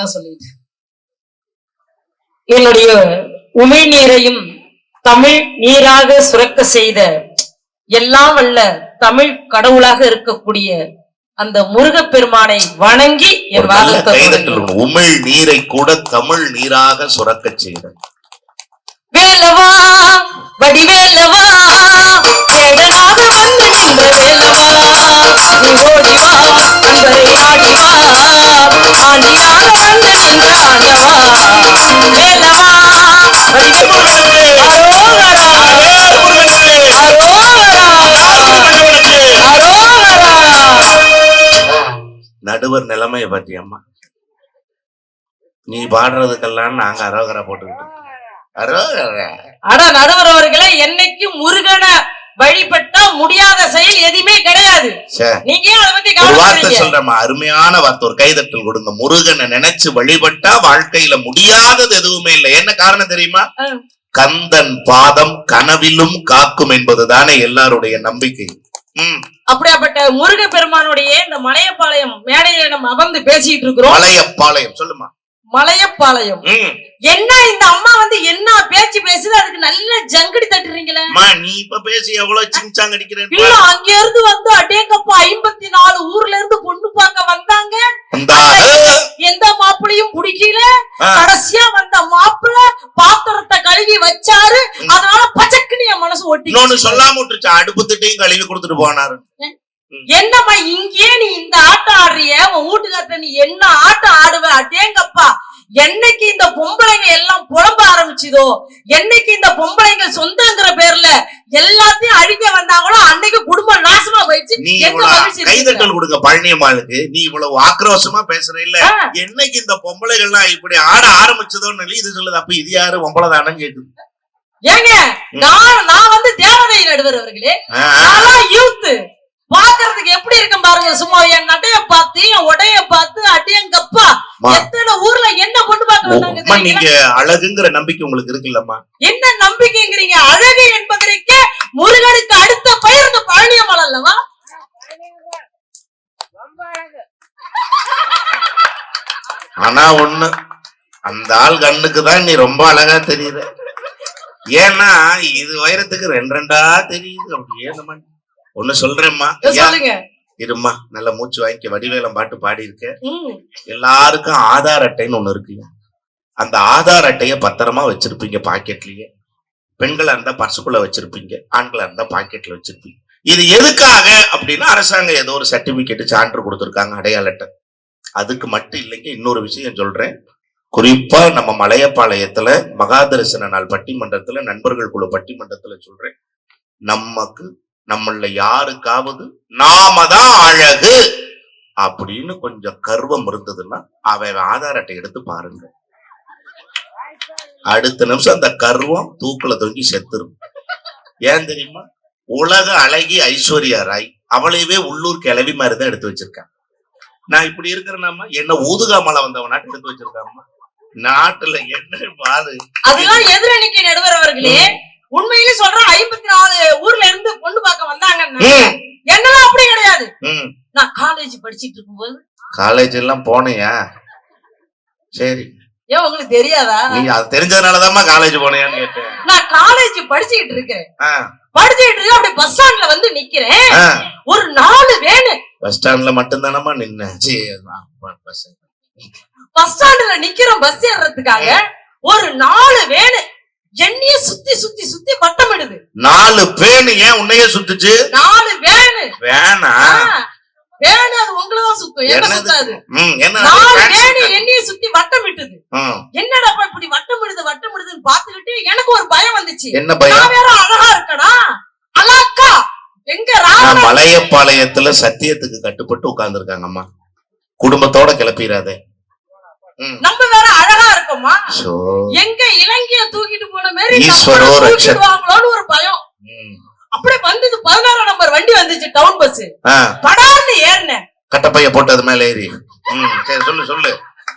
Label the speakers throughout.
Speaker 1: எல்லாம் சொல்லிட்டு என்னுடைய உமிழ்நீரையும் தமிழ் நீராக சுரக்க செய்த எல்லாம் வல்ல தமிழ் கடவுளாக இருக்கக்கூடிய அந்த முருகப்பெருமானை வணங்கி என்.
Speaker 2: உமிழ் நீரை கூட தமிழ் நீராக சுரக்கச் செய்த
Speaker 1: வேலவா வடிவேலவா
Speaker 2: நடுவர் நிலைமைய பாத்தியம்மா நீ பாடுறதுக்கெல்லாம் நாங்க அரோகரா போட்டுக்கிட்டு அரோகரா.
Speaker 1: ஆனா நடுவர் அவர்களை என்னைக்கு முருகனை வழிபட்டா முடியாத செயல் எதுவுமே கிடையாது. நீங்க அதை பத்தி
Speaker 2: ஒரு வார்த்தை அருமையான வார்த்தை. ஒரு கைதட்டல் கொடுங்க. முருகனை நினைச்சு வழிபட்டா வாழ்க்கையில முடியாதது எதுவுமே இல்லை. என்ன காரணம் தெரியுமா. கந்தன் பாதம் கனவிலும் காக்கும் என்பதுதானே எல்லாருடைய நம்பிக்கை.
Speaker 1: அப்படியாப்பட்ட முருக பெருமானுடைய இந்த மலையப்பாளையம் மேடையில நம்ம அமர்ந்து பேசிட்டு இருக்கிறோம்.
Speaker 2: மலையப்பாளையம். சொல்லுமா
Speaker 1: மலையப்பாளையம். என்ன இந்த அம்மா வந்து என்ன பேச்சு பேசுது? அதுக்கு நல்ல ஜங்கடி தட்டுறீங்களே.
Speaker 2: நீ இப்ப பேசி எவ்வளவு சிங்சாங் அடிக்கிறேன்
Speaker 1: இல்ல அங்க இருந்து வந்து அடேங்கப்பா ஐம்பத்தி நாலு ஊர்ல இருந்து பொண்ணு பார்க்க வந்தாங்க. எந்த மாப்பிளையும் பிடிக்கல.
Speaker 2: ஆ.
Speaker 1: கடைசியா வந்த மாப்பிள்ள பாத்திரத்தை கழுவி வச்சாரு. அதனால பச்சக்குன்னு என் மனசு ஒட்டி
Speaker 2: சொல்லாம விட்டுருச்சு. அடுப்பு திட்டையும் கழுவி கொடுத்துட்டு போனாரு.
Speaker 1: என்னம்மா இங்கேயே நீ இந்த ஆட்டம் ஆடுறிய? உன் வீட்டுக்கார்ட்ட நீ என்ன ஆட்டம் ஆடுவ? அடேங்கப்பா என்னைக்கு இந்த பொம்பளைங்க எல்லாம் புலம்ப ஆரம்பிச்சுதோ? என்னைக்கு இந்த பொம்பளைங்க சொந்தங்கிற பேர்ல எல்லாத்தையும் அழிக்க வந்தாங்களோ அன்னைக்கு குடும்பம் நாசமா போயிடுச்சு?
Speaker 2: கைதட்டல் கொடுங்க பழனியம்மாளுக்கு நீ இவ்வளவு ஆக்ரோஷமா பேசுற இல்ல. என்னைக்கு இந்த பொம்பளைகள்லாம் இப்படி ஆட ஆரம்பிச்சதோன்னு இது சொல்லுது. அப்ப இது யாரு? பொம்பளை தானே கேக்குது.
Speaker 1: ஏங்க நான் நான் வந்து தேவதை நடுவர் அவர்களே.
Speaker 2: ஆ,
Speaker 1: நான் யூத் பாக்குறதுக்கு எப்படி இருக்கும் பாருங்க சும்மா என் நடைய பார்த்து என் உடைய பார்த்து அடியங்கப்பா. எத்தனை ஊர்ல என்ன பொண்ணு பார்க்க வந்தாங்க?
Speaker 2: நீங்க அழகுங்கிற நம்பிக்கை உங்களுக்கு இருக்குல்லம்மா.
Speaker 1: என்ன நம்பிக்கைங்கிறீங்க? அழகு என்பதற்கு முருகனுக்கு அடுத்த பெயர் இந்த பழனியம்மாள் அல்லவா?
Speaker 2: ஆனா ஒண்ணு அந்த ஆள் கண்ணுக்கு தான் நீ ரொம்ப அழகா தெரியுற. ஏன்னா இது வைரத்துக்கு ரெண்டு ரெண்டா தெரியுது. அப்படியே நம்ம ஒண்ணு சொல்றேம்மா.
Speaker 1: சொல்லுங்க.
Speaker 2: இரும்மா நல்ல மூச்சு வாங்கி வடிவேலம் பாட்டு பாடி இருக்க எல்லாருக்கும் ஆதார் அட்டைன்னு ஒண்ணு இருக்குங்க அந்த ஆதார் அட்டைய பத்திரமா வச்சிருப்பீங்க பாக்கெட்லயே. பெண்களா இருந்தா பர்சுக்குள்ள வச்சிருப்பீங்க ஆண்களா இருந்தா பாக்கெட்ல வச்சிருப்பீங்க. இது எதுக்காக அப்படின்னா அரசாங்கம் ஏதோ ஒரு சர்டிபிகேட் சான்று கொடுத்திருக்காங்க அடையாள அட்டை. அதுக்கு மட்டும் இல்லைங்க இன்னொரு விஷயம் சொல்றேன். குறிப்பா நம்ம மலையப்பாளையத்துல மகாதரிசன நாள் பட்டிமன்றத்துல நண்பர்கள் குழு பட்டிமன்றத்துல சொல்றேன். நமக்கு நம்மள யாருக்காவது நாம தான் அழகு. அப்படின்னு கொஞ்சம் கர்வம் இருந்ததுன்னா அவன் ஆதார் அட்டை எடுத்து பாருங்க. அடுத்த நிமிஷம் அந்த கர்வம் தூக்குல தொங்கி செத்துரும். ஏன் தெரியுமா? உலக அழகி ஐஸ்வர்யா ராய் அவளையவே உள்ளூர் கிளவி மாதிரி தான் எடுத்து வச்சிருக்காங்க நான் இப்படி இருக்கிறேனாமா என்ன ஊதுகா மலை வந்தவனா எடுத்து வச்சிருக்காமா நாட்டுல என்ன பாரு.
Speaker 1: அதெல்லாம் எதிரணிக்கை நடுவர் அவர்களே. உண்மையிலே சொல்றேன் ஐம்பத்தி நாலு ஊர்ல இருந்து பொண்ணு பார்க்க வந்தாங்கன்னா
Speaker 2: ம்,
Speaker 1: என்னலாம் அப்படி கிடையாது. நான் காலேஜ் படிச்சிட்டு இருக்கும்போது.
Speaker 2: காலேஜ் எல்லாம் போனையா? சரி.
Speaker 1: ஏன் உங்களுக்கு தெரியாதா?
Speaker 2: நீ அது தெரிஞ்சதுனாலதாம்மா காலேஜ் போனையான்னு கேட்டேன்.
Speaker 1: நான் காலேஜ் படிச்சுக்கிட்டு இருக்கேன். படிச்சுக்கிட்டு இருக்க அப்படி பஸ் ஸ்டாண்ட்ல வந்து நிக்கிறேன். ஒரு நாலு வேனு.
Speaker 2: பஸ் ஸ்டாண்ட்ல மட்டும்தானம்மா நின்ன. சீ, நான் பஸ்
Speaker 1: ஸ்டாண்ட்ல நிக்கிறோம் பஸ் ஏறுறதுக்காக. ஒரு நாலு வேனு. என்னைய சுத்தி சுத்தி சுத்தி வட்டமிடுது.
Speaker 2: நாலு பேனு ஏன் உன்னையே சுத்துச்சு?
Speaker 1: நாலு வேனு
Speaker 2: வேணா
Speaker 1: வேனு அது சுத்தும். என்ன? சுத்தாது? நாலு வேனு
Speaker 2: car?
Speaker 1: என்னைய சுத்தி வட்டமிட்டுது.
Speaker 2: ம்,
Speaker 1: என்னடாப்பா இப்படி வட்டமிடுது வட்டமிடுதுன்னு பாத்துக்கிட்டு எனக்கு ஒரு பயம் வந்துச்சு.
Speaker 2: என்ன பயம்?
Speaker 1: நான் வேற அழகா இருக்கடா. அலாக்கா எங்க
Speaker 2: நான்
Speaker 1: ராவண
Speaker 2: மலையப்பாளையத்துல சத்தியத்துக்கு கட்டுப்பட்டு உட்கார்ந்துருக்காங்கம்மா. குடும்பத்தோட கிளப்பிடாதே
Speaker 1: நம்ம வேற அழகா இருக்கோமா? எங்க இலங்கைய தூக்கிட்டு போன மாதிரி தூக்கிடுவாங்களோன்னு ஒரு பயம். அப்படியே வந்தது பதினாறாம் நம்பர் வண்டி வந்துச்சு டவுன் பஸ் படார்னு ஏறினேன்.
Speaker 2: கட்டப்பைய போட்டு அது மேல ஏறி. சரி சொல்லு சொல்லு.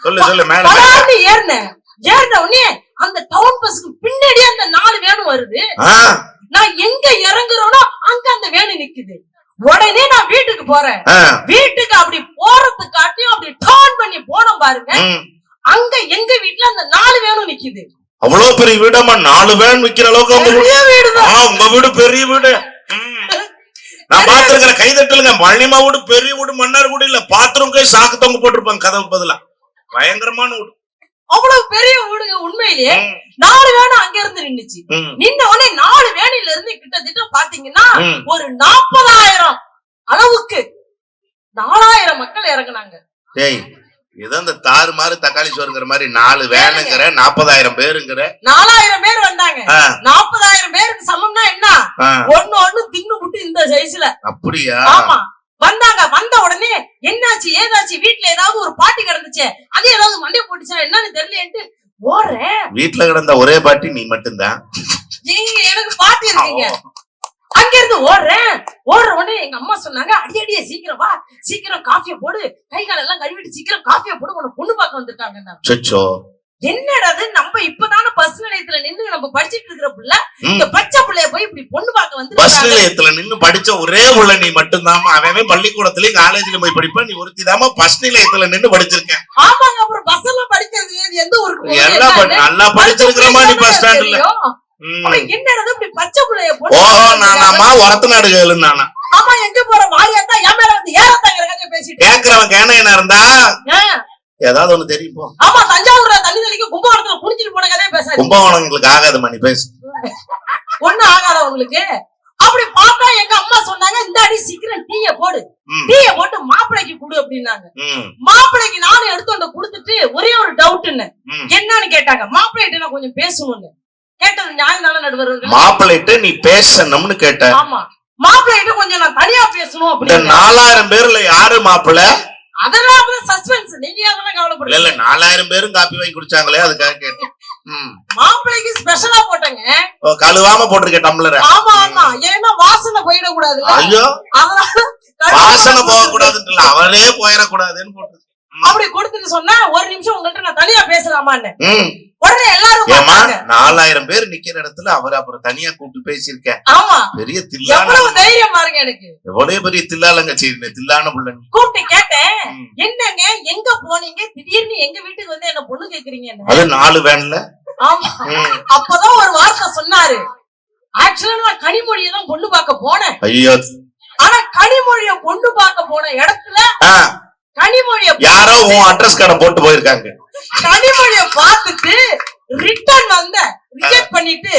Speaker 2: சொல்லு சொல்லு மேல.
Speaker 1: படார்னு ஏறினேன். ஏறின உடனே அந்த டவுன் பஸ்க்கு பின்னாடியே அந்த நாலு வேணும் வருது. நான் எங்க இறங்குறோனோ அங்க அந்த வேணு நிக்குது. உடனே நான் வீட்டுக்கு போறேன். வீட்டுக்கு அப்படி போறதுக்காட்டியும் அப்படி டர்ன் பண்ணி போனோம் பாருங்க. அங்க எங்க வீட்டுல அந்த நாலு வேணும் நிக்குது.
Speaker 2: அவ்வளவு பெரிய வீடம்மா நாலு வேன் விக்கிற அளவுக்கு உங்க வீடு.
Speaker 1: வீடுதான்
Speaker 2: உங்க வீடு பெரிய வீடு. நான் பாத்துருக்கிறேன் கைதட்டலுங்க பழனிமா வீடு பெரிய வீடு மன்னார் வீடு இல்ல பாத்ரூம் கை சாக்கு தொங்க போட்டிருப்பாங்க கதவு பதிலா. பயங்கரமான வீடு.
Speaker 1: அவ்வளவு பெரிய வீடுங்க உண்மையிலேயே நாலு வேணும் அங்க இருந்து நின்னுச்சு. நின்ன உடனே நாலு வேணில இருந்து கிட்டத்தட்ட பாத்தீங்கன்னா. ஒரு நாற்பதாயிரம் அளவுக்கு நாலாயிரம் மக்கள் இறங்குனாங்க.
Speaker 2: ஏதோ இந்த தாறு மாறு தக்காளி சோறுங்கிற மாதிரி நாலு வேனுங்கிற நாற்பதாயிரம் பேருங்கிற.
Speaker 1: நாலாயிரம் பேர் வந்தாங்க. நாற்பதாயிரம் பேருக்கு சமம்னா என்ன? ஒண்ணு ஒண்ணு தின்னு விட்டு இந்த சைஸ்ல.
Speaker 2: அப்படியா?
Speaker 1: ஆமா. வந்தாங்க. வந்த உடனே என்னாச்சு ஏதாச்சு? வீட்ல ஏதாவது ஒரு பாட்டி கிடந்துச்சே அது ஏதாவது மண்டை போட்டுச்சா என்னன்னு தெரியலன்ட்டு ஓடுறேன்.
Speaker 2: வீட்டுல கிடந்த ஒரே பாட்டி நீ மட்டும்தான்.
Speaker 1: எனக்கு பாட்டி இருக்கீங்க. அங்க இருந்து ஓடுறேன். ஓடுற உடனே எங்க அம்மா சொன்னாங்க அடி அடியே சீக்கிரம் வா. சீக்கிரம் காஃபியை போடு. கை கால் எல்லாம் கழுவிட்டு சீக்கிரம் காஃபியை போடு. உன்னை பொண்ணு பார்க்க வந்திருக்காங்க
Speaker 2: சொச்சோ
Speaker 1: என்னடா அது நம்ம இப்பதானே பஸ் நிலையத்துல நின்னு நம்ம படிச்சிட்டு இருக்கிற புள்ள. இந்த பச்சை புள்ளைய போய் இப்படி பொண்ணு பார்க்க
Speaker 2: பஸ்
Speaker 1: வந்து
Speaker 2: நிலையத்துல நின்னு படிச்ச ஒரே உள்ள நீ மட்டும்தாம்மா. அவன் பள்ளிக்கூடத்துலயும் காலேஜ்லயும் போய் படிப்பா நீ ஒருத்திதாம்மா பஸ் நிலையத்துல நின்னு படிச்சிருக்க.
Speaker 1: ஆமாங்க அப்புறம் பஸ் எல்லாம் படிக்கிறது? எந்த ஊருக்கு?
Speaker 2: நல்லா படிச்சிருக்கிறமா நீ பஸ் ஸ்டாண்ட்ல
Speaker 1: என்னடா இப்படி பச்சை புள்ளைய பொண்ணு
Speaker 2: ஓ
Speaker 1: பார்க்க
Speaker 2: நானாமா உரத்து நாடுகள் நானா.
Speaker 1: ஆமா எங்க போற? மாரியாத்தா என் மேல வந்து ஏறத்தாங்க பேசிட்டு
Speaker 2: கேக்குறவன் கேனையனா இருந்தா?
Speaker 1: ஆ,
Speaker 2: ஏதாவது ஒண்ணு தெரியும்
Speaker 1: ஆமா தஞ்சாவூர்ல தண்ணி தெளிக்க கும்பகோணத்துல குடிச்சிட்டு போன கதையே பேசாது
Speaker 2: கும்பகோணம் எங்களுக்கு பேசு.
Speaker 1: ஒண்ணும் ஆகாத உங்களுக்கு? அப்படி பார்த்தா எங்க அம்மா சொன்னாங்க இந்த அடி சீக்கிரம் டீய போடு. டீய போட்டு மாப்பிளைக்கு கொடு அப்படின்னாங்க. மாப்பிளைக்கு நானும் எடுத்து வந்து கொடுத்துட்டு ஒரே ஒரு டவுட்னு. என்னன்னு கேட்டாங்க. மாப்பிள்ளைகிட்ட நான் கொஞ்சம் பேசணும்னு. கேட்டது நியாயம் தானே நடுவர்?
Speaker 2: மாப்பிள்ளைட்டு நீ பேசணும்னு கேட்ட.
Speaker 1: ஆமா. மாப்பிள்ளைகிட்ட கொஞ்சம் நான் தனியா பேசணும் அப்படின்னு.
Speaker 2: நாலாயிரம் பேர்ல யாரு மாப்பிள்ளை?
Speaker 1: அதெல்லாம் சஸ்பென்ஸ் நீங்க அதெல்லாம்
Speaker 2: இல்ல நாலாயிரம் பேரும் காப்பி வாங்கி குடிச்சாங்களே அதுக்காக கேட்டேன்.
Speaker 1: மாப்பிள்ளைக்கு ஸ்பெஷலா போட்டேங்க.
Speaker 2: கழுவாம போட்டிருக்க டம்ளர?
Speaker 1: ஆமா ஆமா. ஏன்னா வாசனை போயிடக்கூடாது
Speaker 2: ஐயோ.
Speaker 1: அதனால
Speaker 2: வாசனை போக கூடாதுன்னு போயிடக்கூடாதுன்னு போட்டு
Speaker 1: அப்படி கொடுத்துட்டு சொன்னா ஒரு நிமிஷம் உங்கள்ட்ட நான் தனியா பேசலாமான்னு. உடனே எல்லாரும்.
Speaker 2: நாலாயிரம் பேர் நிக்கிற இடத்துல அவர் அப்புறம் தனியா கூப்பிட்டு பேசியிருக்க
Speaker 1: ஆமா.
Speaker 2: பெரிய
Speaker 1: எவ்வளவு தைரியம் பாருங்க எனக்கு.
Speaker 2: எவ்வளவு பெரிய தில்லாலங்க சரி தில்லான புள்ள.
Speaker 1: கூப்பிட்டு கேட்டேன். என்னங்க எங்க போனீங்க? திடீர்னு எங்க வீட்டுக்கு வந்து என்ன பொண்ணு கேக்குறீங்கன்னு
Speaker 2: அது நாலு வேன்ல.
Speaker 1: ஆமா. அப்பதான் ஒரு வார்த்தை சொன்னாரு. ஆக்சுவலா நான் கனிமொழியை தான் பொண்ணு பார்க்க போனேன்.
Speaker 2: ஐயோ.
Speaker 1: ஆனா கனிமொழிய பொண்ணு பார்க்க போன இடத்துல கனிமொழிய
Speaker 2: யாரோ உன் அட்ரஸ் கடை போட்டு போயிருக்காங்க.
Speaker 1: கனிமொழிய பார்த்துட்டு ரிட்டர்ன் வந்த ரிஜெக்ட் பண்ணிட்டு.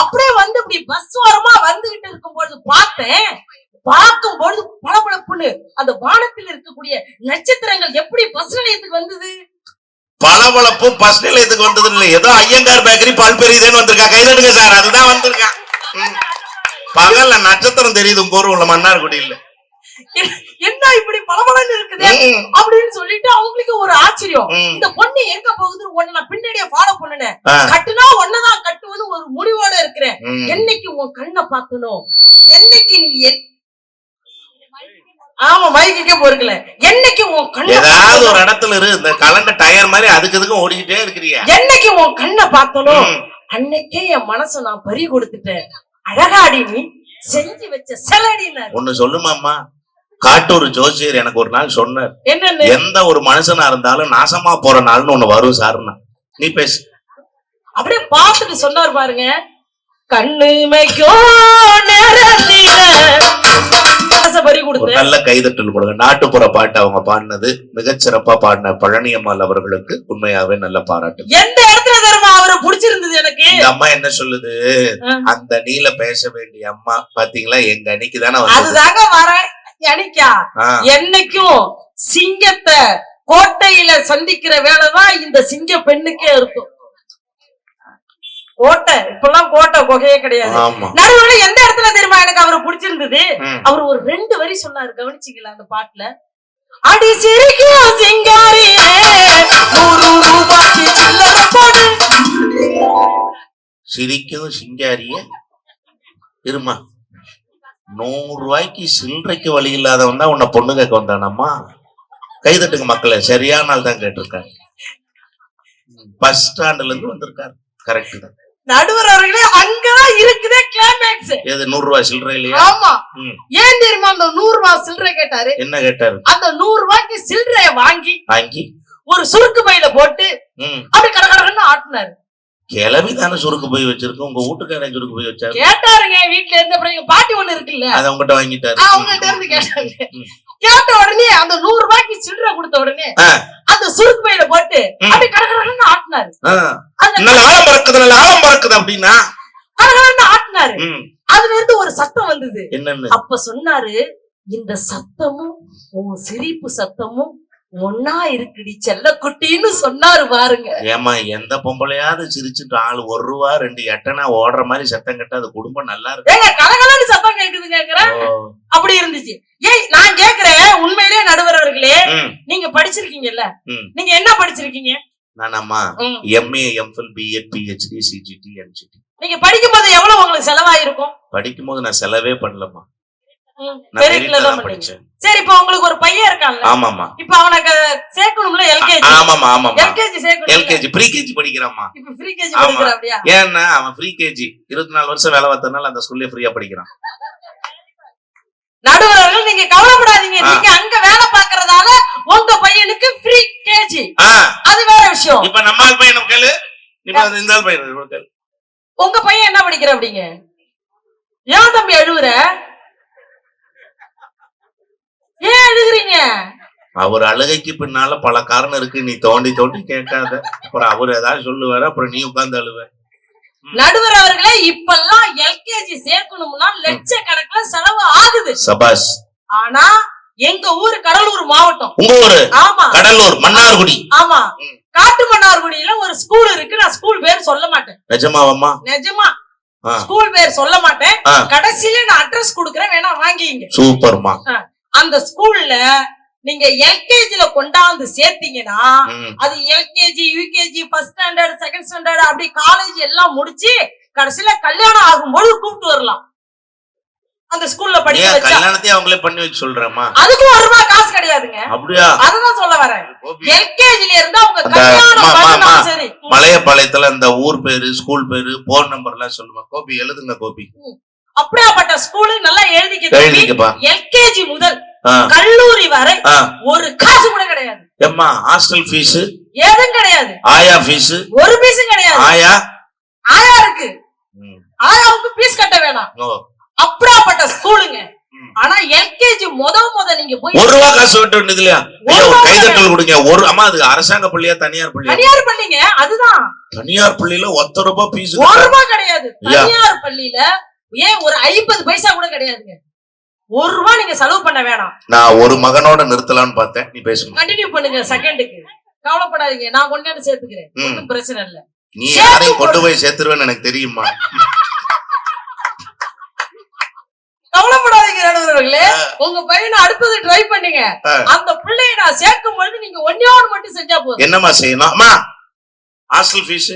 Speaker 1: அப்படியே வந்து இப்படி பஸ் ஓரமா வந்துகிட்டு இருக்கும்போது பார்த்தேன். பார்க்கும் பொழுது பளபளப்புன்னு அந்த வானத்தில் இருக்கக்கூடிய நட்சத்திரங்கள் எப்படி பஸ் நிலையத்துக்கு வந்தது?
Speaker 2: பளபளப்பு பஸ் நிலையத்துக்கு வந்தது இல்ல. ஏதோ ஐயங்கார் பேக்கரி பால் பெரியதேன்னு வந்திருக்கா? கைதட்டுங்க சார் அதுதான் வந்திருக்கான். பகல்ல நட்சத்திரம் தெரியுது உங்க ஊர் உள்ள மன்னார்குடி இல்ல
Speaker 1: என்ன இப்படி பளபளன்னு இருக்குது? அப்படின்னு சொல்லிட்டு அவங்களுக்கு ஒரு ஆச்சரியம். இந்த பொண்ணு எங்க போகுது உன்னை நான் பின்னாடியே ஃபாலோ பண்ணுனேன். கட்டுனா ஒன்னதான் கட்டுவது ஒரு முடிவோட இருக்கிறேன். என்னைக்கு உன் கண்ணை பார்க்கணும்? என்னைக்கு நீ ஆமா மைக்குக்கே பொறுக்கல. என்னைக்கு உன் கண்ணை
Speaker 2: ஏதாவது? ஒரு இடத்துல இரு. இந்த கலண்ட டயர் மாதிரி அதுக்கு இதுக்கும் ஓடிக்கிட்டே இருக்கிறிய.
Speaker 1: என்னைக்கு உன் கண்ணை பார்த்தனோ
Speaker 2: ம்.
Speaker 1: அன்னைக்கே என் மனசை நான் பறி கொடுத்துட்டேன். அழகாடி நீ செஞ்சு வச்ச செலடினார்.
Speaker 2: ஒண்ணு சொல்லுமாம்மா. காட்டூர் ஜோசியர் எனக்கு ஒரு நாள் சொன்னார் எந்த ஒரு மனுஷனா இருந்தாலும் நாசமா போற நாள்னு ஒண்ணு வரும் சாருன்னா நீ பேசு.
Speaker 1: அப்படியே பார்த்துட்டு சொன்னார் பாருங்க. கண்ணு
Speaker 2: நல்ல கைதட்டல் கொடுங்க. நாட்டுப்புற பாட்டு அவங்க பாடினது மிகச்சிறப்பா பாடின பழனியம்மாள் அவர்களுக்கு உண்மையாவே நல்ல பாராட்டு.
Speaker 1: எந்த இடத்துல தருமா அவரை பிடிச்சிருந்தது எனக்கு?
Speaker 2: அம்மா என்ன சொல்லுது. அந்த நீல பேச வேண்டிய அம்மா பாத்தீங்களா? எங்க அன்னைக்கு தானே
Speaker 1: அதுதாங்க வர எனக்கா என்னைக்கும் சிங்கத்தை கோட்டையில சந்திக்கிற வேலைதான் இந்த சிங்க பெண்ணுக்கே இருக்கும். கோட்டை இப்பெல்லாம் கோட்டை குகையே கிடையாது. நடுவுல எந்த இடத்துல தெரியுமா எனக்கு அவரை பிடிச்சிருந்தது. அவர் ஒரு ரெண்டு வரி சொன்னாரு கவனிச்சிங்களா அந்த பாட்டுல. அடி சிரிக்கும் சிங்காரியே நூறு ரூபாய்க்கு சில்லறை போட்டு.
Speaker 2: சிரிக்கும் சிங்காரிய இருமா? நூறு ரூபாய்க்கு சில்லறைக்கு வழி இல்லாதவன் தான் உன்னை பொண்ணு கேட்க வந்தானம்மா? கைதட்டுங்க மக்களே சரியான நாள் தான் கேட்டிருக்காங்க பஸ் ஸ்டாண்ட்ல இருந்து வந்திருக்காரு. கரெக்ட் தான்.
Speaker 1: நடுவர் அவர்களே அங்கதான் இருக்குதே கிளைமேக்ஸ்
Speaker 2: ஏது நூறு ரூபாய் சில்லறை இல்லையா
Speaker 1: ஆமா. ஏன் தெரியுமா அந்த நூறு ரூபாய் சில்லறை கேட்டாரு?
Speaker 2: என்ன கேட்டாரு?
Speaker 1: அந்த நூறு ரூபாய்க்கு சில்லறைய வாங்கி
Speaker 2: வாங்கி?
Speaker 1: ஒரு சுருக்கு பையில போட்டு. அப்படி கடகடன்னு ஆட்டினாரு.
Speaker 2: கிளவி தானே சுருக்கு போய் வச்சிருக்கு. உங்க வீட்டுக்காரன் சுருக்கு போய் வச்சாரு?
Speaker 1: கேட்டாருங்க வீட்டுல இருந்து அப்புறம் எங்க பாட்டி ஒண்ணு இருக்குல்ல.
Speaker 2: அதை அவங்ககிட்ட வாங்கிட்டாரு.
Speaker 1: அவங்கள்ட்ட இருந்து கேட்டாங்க. கேட்ட உடனே அந்த நூறு ரூபாய்க்கு சில்லறை கொடுத்த உடனே. அந்த சுருக்கு பையில போட்டு. அப்படி கடகடன்னு ஆட்டினாரு.
Speaker 2: ஆழம் பறக்குது ஆழம் பறக்குது அப்படின்னா?
Speaker 1: கடகடன்னு ஆட்டினாரு. அதுல இருந்து ஒரு சத்தம் வந்தது.
Speaker 2: என்னன்னு?
Speaker 1: அப்ப சொன்னாரு இந்த சத்தமும் உன் சிரிப்பு சத்தமும் ஒன்னா இருக்குடி செல்லக்குட்டின்னு சொன்னாரு பாருங்க.
Speaker 2: ஏமா எந்த பொம்பளையாவது சிரிச்சுட்டு ஆளு ஒரு ரூபா ரெண்டு எட்டனா ஓடுற மாதிரி சத்தம் கட்ட அது குடும்பம் நல்லா இருக்கு.
Speaker 1: ஏங்க கலகலன்னு சத்தம் கேக்குதுங்கிற
Speaker 2: ஓ.
Speaker 1: அப்படி இருந்துச்சு. ஏய் நான் கேக்குறேன் உண்மையிலேயே நடுவர் அவர்களே நீங்க படிச்சிருக்கீங்கல்ல. நீங்க என்ன படிச்சிருக்கீங்க?
Speaker 2: நானாம்மா
Speaker 1: ம்.
Speaker 2: MA MPhil BEd PhD CGT NGT
Speaker 1: நீங்க படிக்கும் போது எவ்வளவு உங்களுக்கு செலவாயிருக்கும்?
Speaker 2: படிக்கும் போது நான் செலவே பண்ணலம்மா.
Speaker 1: சரி இப்ப உங்களுக்கு ஒரு பையன் இருக்கான்ல?
Speaker 2: ஆமாமா
Speaker 1: இப்ப அவனுக்கு சேர்க்கணும்ல எல்கேஜி
Speaker 2: ஆமாமா ஆமாமா
Speaker 1: எல்கேஜி சேர்க்கணும்
Speaker 2: எல்கேஜி ப்ரீ கேஜி படிக்கிறாம்மா.
Speaker 1: இப்ப ஃப்ரீ கேஜி
Speaker 2: ஆமா.
Speaker 1: படிக்கிற அப்படியா?
Speaker 2: ஏன்னா அவன் ஃப்ரீ கேஜி இருபத்தி நாலு வருஷம் வேலை பார்த்ததுனால அந்த ஸ்கூல்லே ஃப்ரீயா படிக்கிறான்.
Speaker 1: நடுவர்கள் நீங்க கவலைப்படாதீங்க. நீங்க அங்க வேலை பாக்குறதால உங்க பையனுக்கு ஃப்ரீ கேஜி அது வேற விஷயம்.
Speaker 2: இப்ப நம்ம ஆள் பையன் நம்ம கேளு. இப்ப அந்த இந்த ஆள் பையன் கேளு.
Speaker 1: உங்க பையன் என்ன படிக்கிற அப்படிங்க? ஏன் தம்பி அழுவுற ஏன் அழுகுறீங்க
Speaker 2: அவர் அழுகைக்கு பின்னால பல காரணம் இருக்கு. நீ தோண்டி தோண்டி கேட்காத. அப்புறம் அவர் ஏதாவது சொல்லுவாரு அப்புறம் நீ உட்கார்ந்து அழுவ.
Speaker 1: நடுவர் அவர்களே இப்பெல்லாம் எல்கேஜி சேர்க்கணும்னா லட்சக்கணக்கில் செலவு ஆகுது.
Speaker 2: சபாஸ்
Speaker 1: ஆனா எங்க ஊரு கடலூர் மாவட்டம்.
Speaker 2: உங்க ஊரு?
Speaker 1: ஆமா.
Speaker 2: கடலூர் மன்னார்குடி.
Speaker 1: ஆமா. காட்டு மன்னார்குடியில ஒரு ஸ்கூல் இருக்கு. நான் ஸ்கூல் பேர் சொல்ல மாட்டேன்.
Speaker 2: நிஜமாவம்மா?
Speaker 1: நிஜமா. ஸ்கூல் பேர் சொல்ல மாட்டேன். கடைசியில நான் அட்ரஸ் கொடுக்கறேன். வேணா வாங்கிங்க
Speaker 2: சூப்பர்மா.
Speaker 1: அந்த ஸ்கூல்ல நீங்க எல்கேஜில கொண்டாந்து சேர்த்தீங்கன்னா. அது LKG UKG first standard second standard அப்படி காலேஜ் எல்லாம் முடிச்சு கடைசியில கல்யாணம் ஆகும்போது கூப்பிட்டு வரலாம். அந்த ஸ்கூல்ல படிக்க வச்சா.
Speaker 2: கல்யாணத்தையும் அவங்களே பண்ணி வச்சு சொல்றேம்மா?
Speaker 1: அதுக்கும் ஒரு ரூபாய் காசு கிடையாதுங்க.
Speaker 2: அப்படியா?
Speaker 1: அததான் சொல்ல வரேன். எல்கேஜில இருந்து அவங்க கல்யாணம் பண்ணா. சரி.
Speaker 2: மலையப்பாளையத்துல அந்த ஊர் பேரு ஸ்கூல் பேரு போன் நம்பர் எல்லாம் சொல்லுமா? கோபி எழுதுங்க கோபி.
Speaker 1: அப்படியாப்பட்ட ஸ்கூலு நல்லா எழுதிக்க எல்கேஜி முதல் கல்லூரி வரை. ஒரு காசு கூட கிடையாது.
Speaker 2: ஏம்மா ஹாஸ்டல் ஃபீஸ்
Speaker 1: ஏதும் கிடையாது.
Speaker 2: ஆயா ஃபீஸ்
Speaker 1: ஒரு பீஸும் கிடையாது.
Speaker 2: ஆயா?
Speaker 1: ஆயா இருக்கு. ஆயாவுக்கு பீஸ் கட்ட வேணாம். அப்படியாப்பட்ட ஸ்கூலுங்க. ஆனா எல்கேஜி முத முத நீங்க போய்
Speaker 2: ஒரு ரூபா காசு வெட்ட வேண்டியது இல்லையா? ஒரு கைதட்டல் கொடுங்க. ஒரு அம்மா அது அரசாங்க பள்ளியா தனியார் பள்ளியா?
Speaker 1: தனியார் பள்ளிங்க அதுதான்.
Speaker 2: தனியார் பள்ளியில ஒத்த ரூபாய் ஃபீஸ்
Speaker 1: ஒரு ரூபாய் கிடையாது. தனியார் பள்ளியில ஏன் ஒரு ஐம்பது பைசா கூட கிடையாதுங்க. ஒரு ரூபாய் நீங்க செலவு பண்ண வேணாம்.
Speaker 2: நான் ஒரு மகனோட நிறுத்தலாம்னு பார்த்தேன். நீ பேசுமா?
Speaker 1: கண்டினியூ பண்ணுங்க செகண்டுக்கு கவலைப்படாதீங்க நான் கொண்டு வந்து சேர்த்துக்கிறேன்.
Speaker 2: ம்.
Speaker 1: ஒண்ணும் பிரச்சனை இல்ல.
Speaker 2: நீ யாரையும் கொண்டு போய் சேர்த்துருவேன்னு எனக்கு தெரியுமா?
Speaker 1: கவலைப்படாதீங்க நடுவர்களே. உங்க பையனை அடுத்தது ட்ரை பண்ணுங்க. அந்த பிள்ளையை நான் சேர்க்கும் பொழுது நீங்க ஒன்னே ஒண்ணு மட்டும் செஞ்சா போதும்.
Speaker 2: என்னம்மா செய்யணும்? அம்மா ஹாஸ்டல் ஃபீஸ்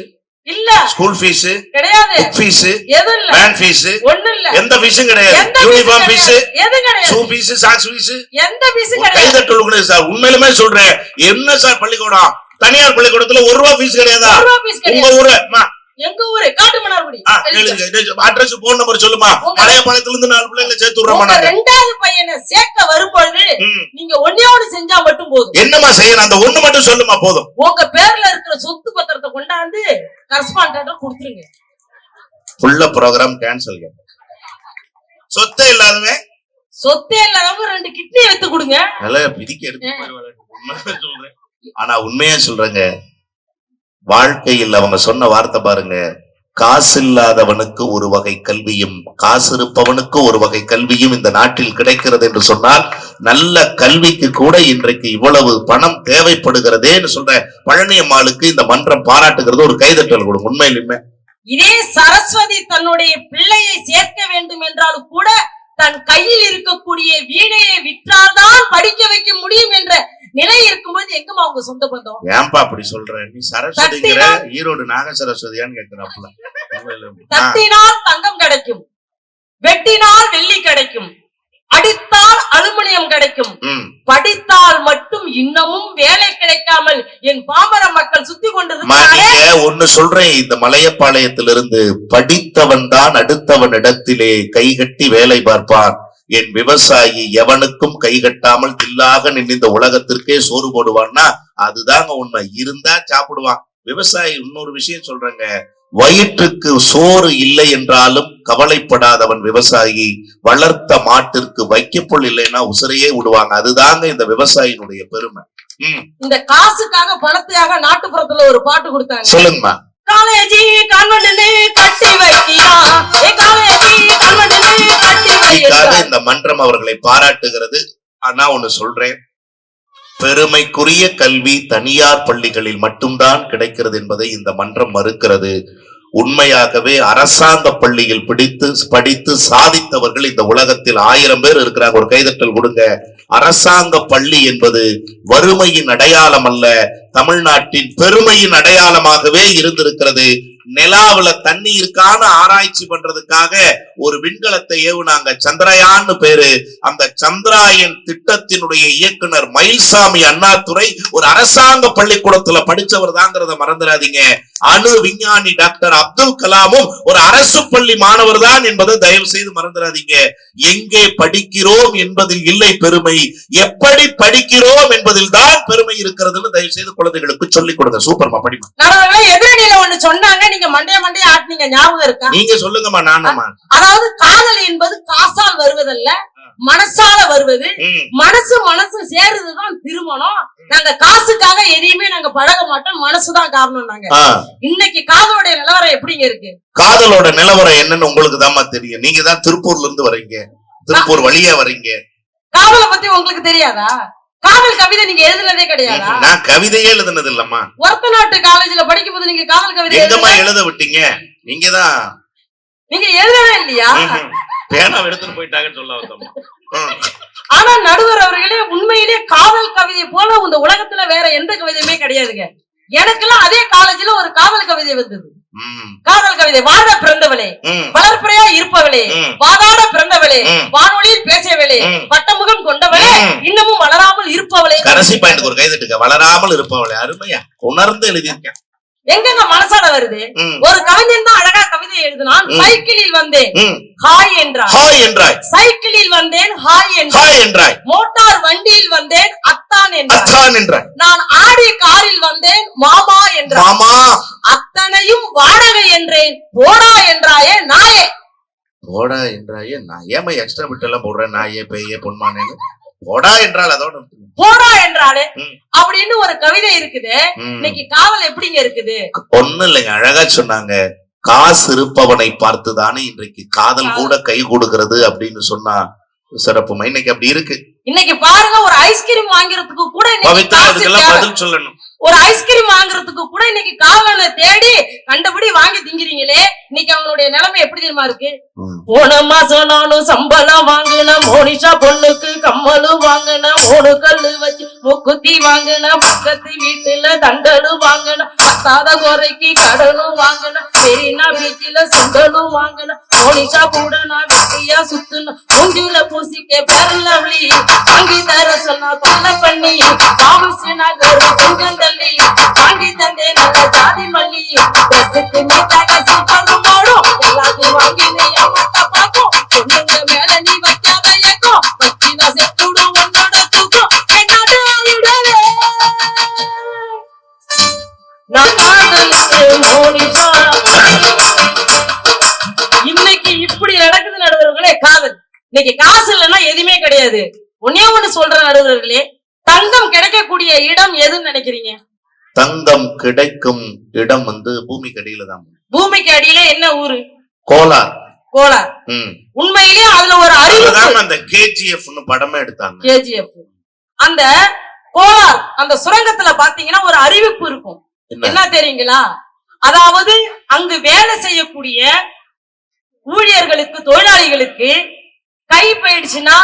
Speaker 1: இல்ல.
Speaker 2: ஸ்கூல் ஃபீஸ்
Speaker 1: கிடையாது.
Speaker 2: புக் ஃபீஸ்
Speaker 1: எதுவும் இல்ல.
Speaker 2: வேன் ஃபீஸ்
Speaker 1: ஒண்ணு இல்ல.
Speaker 2: எந்த ஃபீஸும் கிடையாது. யூனிஃபார்ம் ஃபீஸ்
Speaker 1: கிடையாது. எது கிடையாது.
Speaker 2: ஷூ ஃபீஸ் சாக்ஸ் ஃபீஸ்
Speaker 1: எந்த பீஸும் கிடையாது.
Speaker 2: கைதட்டல் கூட சார் உண்மையிலுமே சொல்றேன். என்ன சார் பள்ளிக்கூடம்? தனியார் பள்ளிக்கூடத்துல ஒரு ரூபா ஃபீஸ் கிடையாதா? உங்க ஊரு
Speaker 1: எங்க ஊரு? காட்டு மன்னார்குடி
Speaker 2: ஆ, கேளுங்க அட்ரஸ் போன் நம்பர் சொல்லுமா?
Speaker 1: உங்க-
Speaker 2: மலையப்பாளையத்துல இருந்து நாலு பிள்ளைங்களை சேர்த்து விடுறோமா
Speaker 1: ரெண்டாவது பையனை சேர்க்க வரும்பொழுது
Speaker 2: ம்.
Speaker 1: நீங்க ஒன்னே ஒண்ணு செஞ்சா மட்டும் போதும்.
Speaker 2: என்னம்மா செய்யணும்? அந்த ஒண்ணு மட்டும் சொல்லுமா போதும்.
Speaker 1: உங்க பேர்ல இருக்கிற சொத்து பத்திரத்தை கொண்டாந்து கரஸ்பாண்டன்ட் கொடுத்துருங்க.
Speaker 2: ஃபுல்ல ப்ரோக்ராம் கேன்சல் சொத்தே இல்லாதவன்?
Speaker 1: சொத்தே இல்லாதவங்க ரெண்டு கிட்னி எடுத்து கொடுங்க.
Speaker 2: நல்லா பிதிக்க எடுத்து சொல்றேன். ஆனா உண்மையா சொல்றேங்க. வாழ்க்கையில் அவங்க சொன்ன வார்த்தை பாருங்க. காசு இல்லாதவனுக்கு ஒரு வகை கல்வியும் காசு இருப்பவனுக்கு ஒரு வகை கல்வியும் இந்த நாட்டில் கிடைக்கிறது என்று சொன்னால் நல்ல கல்விக்கு கூட இன்றைக்கு இவ்வளவு பணம் தேவைப்படுகிறதேன்னு சொல்ற பழனியம்மாளுக்கு இந்த மன்றம் பாராட்டுகிறது ஒரு கைதட்டல் கொடுக்கும் உண்மையிலுமே.
Speaker 1: இதே சரஸ்வதி தன்னுடைய பிள்ளையை சேர்க்க வேண்டும் என்றாலும் கூட தன் கையில் இருக்கக்கூடிய வீணையை விற்றால்தான் படிக்க வைக்க முடியும் என்ற நிலை இருக்கும்போது எங்கம்மா அவங்க சொந்த பந்தம்?
Speaker 2: ஏன்பா அப்படி சொல்ற? நீ சரஸ்வதிங்கிற ஈரோடு நாக சரஸ்வதியான்னு கேட்கிறாப்புல
Speaker 1: தட்டினால் தங்கம் கிடைக்கும். வெட்டினால் வெள்ளி கிடைக்கும். அடித்தால் அலுமினியம் கிடைக்கும். படித்தால் மட்டும் இன்னமும் வேலை கிடைக்காமல் என் பாமர மக்கள் சுத்தி
Speaker 2: நீங்க ஒண்ணு சொல்றேன். இந்த மலையப்பாளையத்திலிருந்து படித்தவன் தான் அடுத்தவன் இடத்திலே கைகட்டி வேலை பார்ப்பான். என் விவசாயி எவனுக்கும் கைகட்டாமல் தில்லாக நின்று இந்த உலகத்திற்கே சோறு போடுவான்னா அதுதாங்க உண்மை. இருந்தா சாப்பிடுவான். விவசாயி இன்னொரு விஷயம் சொல்றேங்க. வயிற்றுக்கு சோறு இல்லை என்றாலும் கவலைப்படாதவன் விவசாயி. வளர்த்த மாட்டிற்கு வைக்கப்புல் இல்லைன்னா உசிரையே விடுவாங்க. அதுதாங்க இந்த விவசாயினுடைய பெருமை.
Speaker 1: இந்த காசுக்காக பணத்துக்காக நாட்டுப்புறத்துல ஒரு பாட்டு கொடுத்தாங்க.
Speaker 2: சொல்லுங்கம்மா.
Speaker 1: காலேஜி கண்மண்டனு கட்டி வைக்கியா ஏ காலேஜி கண்மண்டனு கட்டி வைக்கியா
Speaker 2: இந்த மன்றம் அவர்களை பாராட்டுகிறது. ஆனா ஒண்ணு சொல்றேன். பெருமைக்குரிய கல்வி தனியார் பள்ளிகளில் மட்டும்தான் கிடைக்கிறது என்பதை இந்த மன்றம் மறுக்கிறது. உண்மையாகவே அரசாங்க பள்ளியில் பிடித்து படித்து சாதித்தவர்கள் இந்த உலகத்தில் ஆயிரம் பேர் இருக்கிறாங்க. ஒரு கைதட்டல் கொடுங்க. அரசாங்க பள்ளி என்பது வறுமையின் அடையாளம் அல்ல. தமிழ்நாட்டின் பெருமையின் அடையாளமாகவே இருந்திருக்கிறது. நிலாவுல தண்ணி இருக்கான்னு ஆராய்ச்சி பண்றதுக்காக ஒரு விண்கலத்தை ஏவுனாங்க சந்திரயான்னு பேரு. அந்த சந்திராயன் திட்டத்தினுடைய இயக்குனர் மயில்சாமி அண்ணாதுரை ஒரு அரசாங்க பள்ளிக்கூடத்துல படிச்சவர் தாங்கிறத மறந்துடாதீங்க. அணு விஞ்ஞானி டாக்டர் அப்துல் கலாமும் ஒரு அரசு பள்ளி மாணவர் தான் என்பதை தயவு செய்து மறந்துடாதீங்க. எங்கே படிக்கிறோம் என்பதில் இல்லை பெருமை. எப்படி படிக்கிறோம் என்பதில் தான் பெருமை இருக்கிறதுன்னு தயவு செய்து குழந்தைகளுக்கு சொல்லிக் கொடுங்க. சூப்பர்மா படிமா.
Speaker 1: எதிரணியில ஒண்ணு சொன்னாங்க நீங்க மண்டைய மண்டைய ஆட்டினீங்க ஞாபகம் இருக்கா?
Speaker 2: நீங்க சொல்லுங்கம்மா நானம்மா.
Speaker 1: அதாவது காதல் என்பது காசால் வருவதல்ல மனசால வருவது. மனசு மனசு சேருதுதான் திருமணம். நாங்க காசுக்காக எதையுமே நாங்க பழக மாட்டோம் மனசுதான் காரணம் நாங்க. இன்னைக்கு காதலுடைய நிலவரம் எப்படிங்க இருக்கு?
Speaker 2: காதலோட நிலவரம் என்னன்னு உங்களுக்கு தாம்மா தெரியும். நீங்க தான் திருப்பூர்ல இருந்து வரீங்க. திருப்பூர் வழியா வரீங்க.
Speaker 1: காதலை பத்தி உங்களுக்கு தெரியாதா? காதல் கவிதை நீங்க எழுதுனதே கிடையாதா?
Speaker 2: நான் கவிதையே எழுதுனது இல்லம்மா
Speaker 1: ஒருத்த நாட்டு காலேஜ்ல படிக்கும் போது நீங்க காதல் கவிதை
Speaker 2: எங்கம்மா எழுத விட்டீங்க? நீங்க தான்
Speaker 1: நீங்க எழுதவே இல்லையா?
Speaker 2: பேனா எடுத்துட்டு போயிட்டாங்கன்னு சொல்ல வந்தோம்மா.
Speaker 1: ஆனா நடுவர் அவர்களே உண்மையிலே காதல் கவிதை போல இந்த உலகத்துல வேற எந்த கவிதையுமே கிடையாதுங்க. எனக்கெல்லாம் அதே காலேஜ்ல ஒரு காதல் கவிதை வந்தது. காதல் கவிதை வாழ பிறந்தவளே. வளர்ப்புறையா இருப்பவளே. வாதாட பிறந்தவளே. வானொலியில் பேசியவளே. பட்டமுகம் கொண்டவளே. இன்னமும் வளராமல் இருப்பவளே.
Speaker 2: கடைசி பாயிண்ட் ஒரு கைதட்டுக்க வளராமல் இருப்பவளே. அருமையா. உணர்ந்து எழுதியிருக்கேன்.
Speaker 1: எங்கங்க மனசால வருது? ஒரு கவிஞன் தான் அழகா கவிதை எழுதினான். சைக்கிளில் வந்தேன். ஹாய் என்றார்
Speaker 2: ஹாய் என்றாய்.
Speaker 1: சைக்கிளில் வந்தேன். ஹாய் என்றார்
Speaker 2: ஹாய் என்றாய்.
Speaker 1: மோட்டார் வண்டியில் வந்தேன். அத்தான் என்றார்
Speaker 2: அத்தான் என்றாய்.
Speaker 1: நான் ஆடி காரில் வந்தேன். மாமா என்றார்
Speaker 2: மாமா.
Speaker 1: அத்தனையும் வாடகை என்றேன். போடா என்றாயே நாயே.
Speaker 2: போடா என்றாயே நான் ஏமா எக்ஸ்ட்ரா பிட் எல்லாம் போடுறேன்? நாயே பேயே பொன்மானேன்னு? போடா என்றால் அதோட.
Speaker 1: போடா என்றாலே. அப்படின்னு ஒரு கவிதை இருக்குது. இன்னைக்கு காதல் எப்படிங்க இருக்குது?
Speaker 2: ஒண்ணும் இல்லைங்க. அழகா சொன்னாங்க. காசு இருப்பவனை பார்த்துதானே இன்றைக்கு காதல் கூட கை கொடுக்கிறது அப்படின்னு சொன்னா சிறப்புமா? இன்னைக்கு அப்படி இருக்கு.
Speaker 1: இன்னைக்கு பாருங்க ஒரு ஐஸ்கிரீம் வாங்குறதுக்கு கூட.
Speaker 2: பதில் சொல்லணும்.
Speaker 1: ஒரு ஐஸ்கிரீம் வாங்குறதுக்கு கூட இன்னைக்கு காதலனை தேடி கண்டபடி வாங்கி திங்கிறீங்களே. இன்னைக்கு அவங்களுடைய நிலைமை எப்படி தெரியுமா இருக்கு? போன மாசம் நானும் சம்பளம் வாங்கின பைசா பொண்ணுக்கு கம்மலு வாங்கின மூணு கல்லு வச்சு முக்குத்தி வாங்கின பக்கத்து வீட்டுல தண்டலு வாங்கின பத்தாத குறைக்கு கடலும் வாங்கின பெரியனா பீச்சில சுண்டலும் வாங்கின மோனிஷா கூட நான் வெட்டியா சுத்துன மூஞ்சில பூசிக்க பெரலவளி வாங்கி தர சொன்னா தொல்லை பண்ணி ஆபீஸ் நகர் கொஞ்சம் தள்ளி வாங்கி தந்தே நல்ல ஜாதி மல்லி ட்ரெஸ்ஸுக்கு நீட்டாக சூப்பரும் எல்லாத்தையும் வாங்கி நீ அம்மாட்ட பார்க்கும் பொண்ணுங்க மேல நீ இன்னைக்கு இப்படி நடக்குது நடுவர்களே காதல். இன்னைக்கு காசு இல்லைன்னா எதுவுமே கிடையாது. ஒன்னே ஒண்ணு சொல்ற நடுவர்களே தங்கம் கிடைக்கக்கூடிய இடம் எதுன்னு நினைக்கிறீங்க?
Speaker 2: தங்கம் கிடைக்கும் இடம் வந்து பூமிக்கு அடியில தான்.
Speaker 1: பூமிக்கு அடியில என்ன ஊரு?
Speaker 2: கோலார்.
Speaker 1: கோலார். உண்மையிலேயே அதுல ஒரு அறிவு
Speaker 2: அந்த கேஜிஎஃப்னு படமே எடுத்தாங்க.
Speaker 1: கேஜிஎஃப் அந்த கோலார் அந்த சுரங்கத்துல பாத்தீங்கன்னா ஒரு அறிவிப்பு இருக்கும்.
Speaker 2: என்ன?
Speaker 1: தெரியுங்களா? அதாவது அங்கு வேலை செய்யக்கூடிய ஊழியர்களுக்கு தொழிலாளிகளுக்கு கை போயிடுச்சுன்னா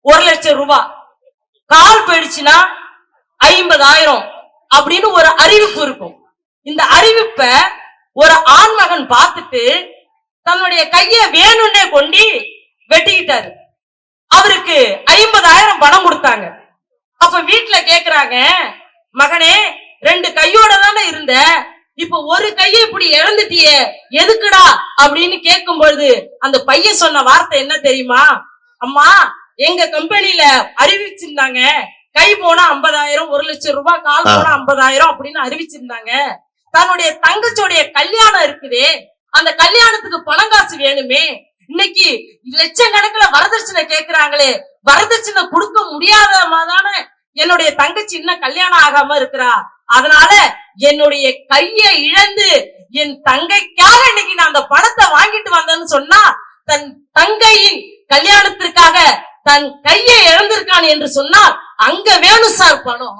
Speaker 1: ஒரு லட்சம் ரூபாய் கால் போயிடுச்சுன்னா ஐம்பதாயிரம் அப்படின்னு ஒரு அறிவிப்பு இருக்கும். இந்த அறிவிப்ப ஒரு ஆண்மகன் பார்த்துட்டு தன்னுடைய கைய வேணும்னே கொண்டு வெட்டிக்கிட்டாரு. அவருக்கு ஐம்பதாயிரம் பணம் கொடுத்தாங்க. அப்ப வீட்டுல கேக்குறாங்க மகனே ரெண்டு கையோட தானே இருந்த? இப்ப ஒரு கையை இப்படி இழந்துட்டியே எதுக்குடா? அப்படின்னு கேட்கும் பொழுது அந்த பையன் சொன்ன வார்த்தை என்ன தெரியுமா? அம்மா எங்க கம்பெனில அறிவிச்சிருந்தாங்க. கை போனா ஐம்பதாயிரம் ஒரு லட்சம் ரூபாய் கால் போனா ஐம்பதாயிரம் அப்படின்னு அறிவிச்சிருந்தாங்க. தன்னுடைய தங்கச்சியுடைய கல்யாணம் இருக்குதே. அந்த கல்யாணத்துக்கு பணம் காசு வேணுமே. இன்னைக்கு லட்சக்கணக்குல வரதட்சணை கேக்குறாங்களே. வரதட்சணை கொடுக்க முடியாதமாதான என்னுடைய தங்கச்சி இன்னும் கல்யாணம் ஆகாம இருக்கிறா? அதனால என்னுடைய கையை இழந்து என் தங்கைக்காக இன்னைக்கு நான் அந்த பணத்தை வாங்கிட்டு வந்தேன்னு சொன்னா தன் தங்கையின் கல்யாணத்திற்காக தன் கையை இழந்திருக்கான் என்று சொன்னால் அங்க வேணும் சார் பணம்.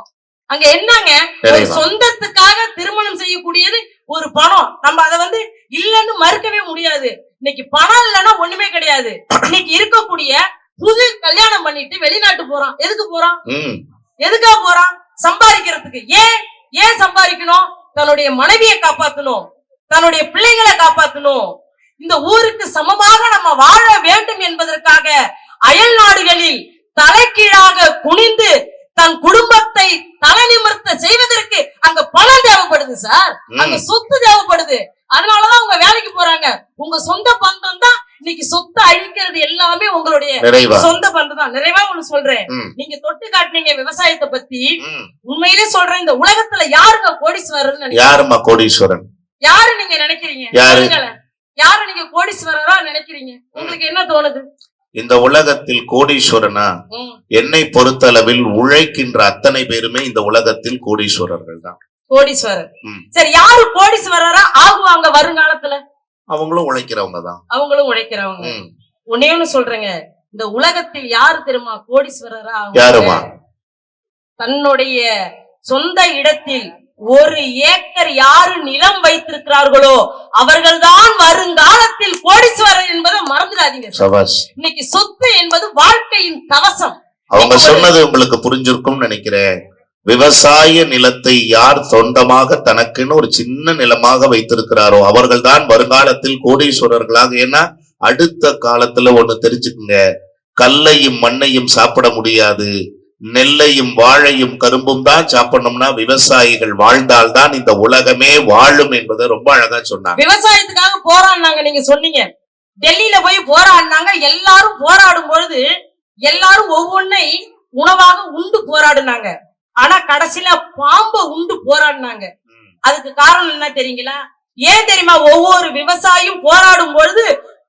Speaker 1: அங்க என்னங்க? ஒரு. சொந்தத்துக்காக திருமணம் செய்யக்கூடியது ஒரு பணம். நம்ம அதை வந்து இல்லைன்னு மறுக்கவே முடியாது. இன்னைக்கு பணம் இல்லைன்னா ஒண்ணுமே கிடையாது. இன்னைக்கு இருக்கக்கூடிய புது கல்யாணம் பண்ணிட்டு வெளிநாட்டு போறான். எதுக்கு போறான்?
Speaker 2: ம்.
Speaker 1: எதுக்கா போறான்? சம்பாதிக்கிறதுக்கு. ஏன்? ஏன் சம்பாதிக்கணும்? தன்னுடைய மனைவியை காப்பாத்தணும். தன்னுடைய பிள்ளைகளை காப்பாத்தணும். இந்த ஊருக்கு சமமாக நம்ம வாழ வேண்டும் என்பதற்காக அயல் நாடுகளில் தலைகீழாக குனிந்து தன் குடும்பத்தை தலை நிமிர்த்த செய்வதற்கு அங்க பணம் தேவைப்படுது சார். அங்க. சொத்து தேவைப்படுது. அதனாலதான் அவங்க வேலைக்கு போறாங்க. உங்க சொந்த பந்தம் தான் இன்னைக்கு சொத்தை அழிக்கிறது எல்லாமே உங்களுடைய சொந்த பந்தம் தான். நிறைவா ஒண்ணு சொல்றேன். நீங்க தொட்டு காட்டுனீங்க விவசாயத்தை பத்தி. உண்மையிலே சொல்றேன் இந்த உலகத்துல யாருங்க கோடீஸ்வரர்னு நினைக்கிறீங்க?
Speaker 2: யாரும்மா கோடீஸ்வரன்?
Speaker 1: யாரு நீங்க நினைக்கிறீங்க?
Speaker 2: யாரு?
Speaker 1: நீங்க கோடீஸ்வரரா நினைக்கிறீங்க? உங்களுக்கு என்ன தோணுது?
Speaker 2: இந்த உலகத்தில் கோடீஸ்வரனா? என்னை பொறுத்தளவில் உழைக்கின்ற அத்தனை பேருமே இந்த உலகத்தில் கோடீஸ்வரர்கள் தான்.
Speaker 1: கோடீஸ்வரர். சரி யாரு கோடீஸ்வரரா? ஆகுவாங்க வருங்காலத்துல?
Speaker 2: அவங்களும் உழைக்கிறவங்க தான்
Speaker 1: அவங்களும் உழைக்கிறவங்க. ஒண்ணு சொல்றேங்க. இந்த உலகத்தில் யாரு தெரியுமா கோடீஸ்வரரா?
Speaker 2: யாருமா?
Speaker 1: தன்னுடைய சொந்த இடத்தில் ஒரு ஏக்கர் யாரு நிலம் வைத்திருக்கிறார்களோ அவர்கள்தான் வருங்காலத்தில் கோடீஸ்வரர் என்பதை மறந்துடாதீங்க. இன்னைக்கு சொத்து என்பது வாழ்க்கையின் கவசம்.
Speaker 2: அவங்க சொன்னது உங்களுக்கு புரிஞ்சிருக்கும் நினைக்கிறேன். விவசாய நிலத்தை யார் சொந்தமாக தனக்குன்னு ஒரு சின்ன நிலமாக வைத்திருக்கிறாரோ அவர்கள்தான் வருங்காலத்தில் கோடீஸ்வரர்களாக. ஏன்னா அடுத்த காலத்துல ஒண்ணு தெரிஞ்சுக்குங்க. கல்லையும் மண்ணையும் சாப்பிட முடியாது. நெல்லையும் வாழையும் கரும்பும் தான் சாப்பிடணும்னா விவசாயிகள் வாழ்ந்தால்தான் இந்த உலகமே வாழும் என்பதை ரொம்ப அழகா சொன்னாங்க.
Speaker 1: விவசாயத்துக்காக போராடினாங்க நீங்க சொன்னீங்க. டெல்லியில போய் போராடினாங்க. எல்லாரும் போராடும் பொழுது எல்லாரும் ஒவ்வொன்னை உணவாக உண்டு போராடினாங்க. ஆனா கடைசியில பாம்பை உண்டு போராடினாங்க. அதுக்கு காரணம் என்ன தெரியுங்களா? ஏன் தெரியுமா? ஒவ்வொரு விவசாயியும் போராடும் பொழுது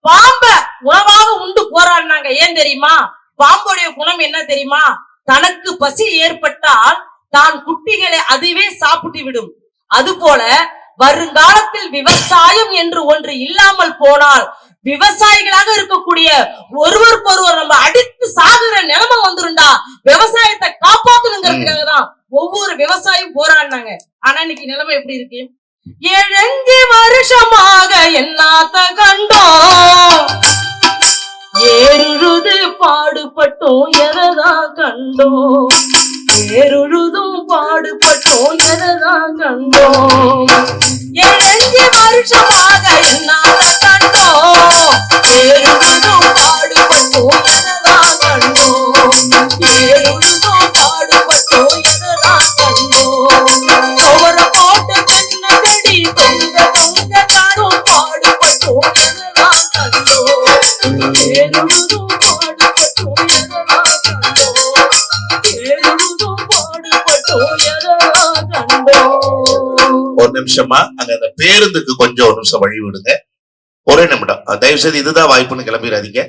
Speaker 1: பாம்ப உணவாக உண்டு போராடினாங்க. ஏன் தெரியுமா? பாம்புடைய குணம் என்ன தெரியுமா? தனக்கு பசி ஏற்பட்டால் தான் குட்டிகளை அதுவே சாப்பிட்டு விடும். அதுபோல வருங்காலத்தில் விவசாயம் என்று ஒன்று இல்லாமல் போனால் விவசாயிகளாக இருக்கக்கூடிய ஒருவருக்கு ஒருவர் நம்ம அடித்து சாகுற நிலைமை வந்துருண்டா விவசாயத்தை காப்பாத்தணுங்கிறதுக்காக தான் ஒவ்வொரு விவசாயம் போராடினாங்க. ஆனா இன்னைக்கு நிலைமை எப்படி இருக்கு? ஏழஞ்சு வருஷமாக என்னாத்த கண்டோம்? ஏறுழுது பாடுபட்டோம் எததான் கண்டோம்? ஏறுழுதும் பாடுபட்டோம் எததான் கண்டோம்? ஏழஞ்சு வருஷமாக என்னாத்த
Speaker 2: ஒரு நிமிஷமா அங்க அந்த பேருந்துக்கு கொஞ்சம் ஒரு நிமிஷம் வழி விடுங்க ஒரே நிமிடம். தயவுசெய்து இதுதான் வாய்ப்புன்னு கிளம்பிடாதீங்க.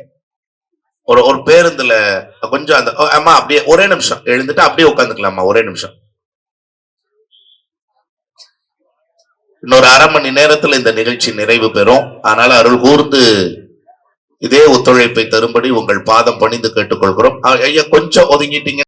Speaker 2: ஒரு ஒரு பேருந்துல கொஞ்சம் அந்த அஹ் அம்மா அப்படியே ஒரே நிமிஷம். எழுந்துட்டு அப்படியே உட்காந்துக்கலாமா ஒரே நிமிஷம். இன்னொரு அரை மணி நேரத்துல இந்த நிகழ்ச்சி நிறைவு பெறும். அதனால அருள் கூர்ந்து இதே ஒத்துழைப்பை தரும்படி உங்கள் பாதம் பணிந்து கேட்டுக்கொள்கிறோம். ஐயா கொஞ்சம் ஒதுங்கிட்டீங்க.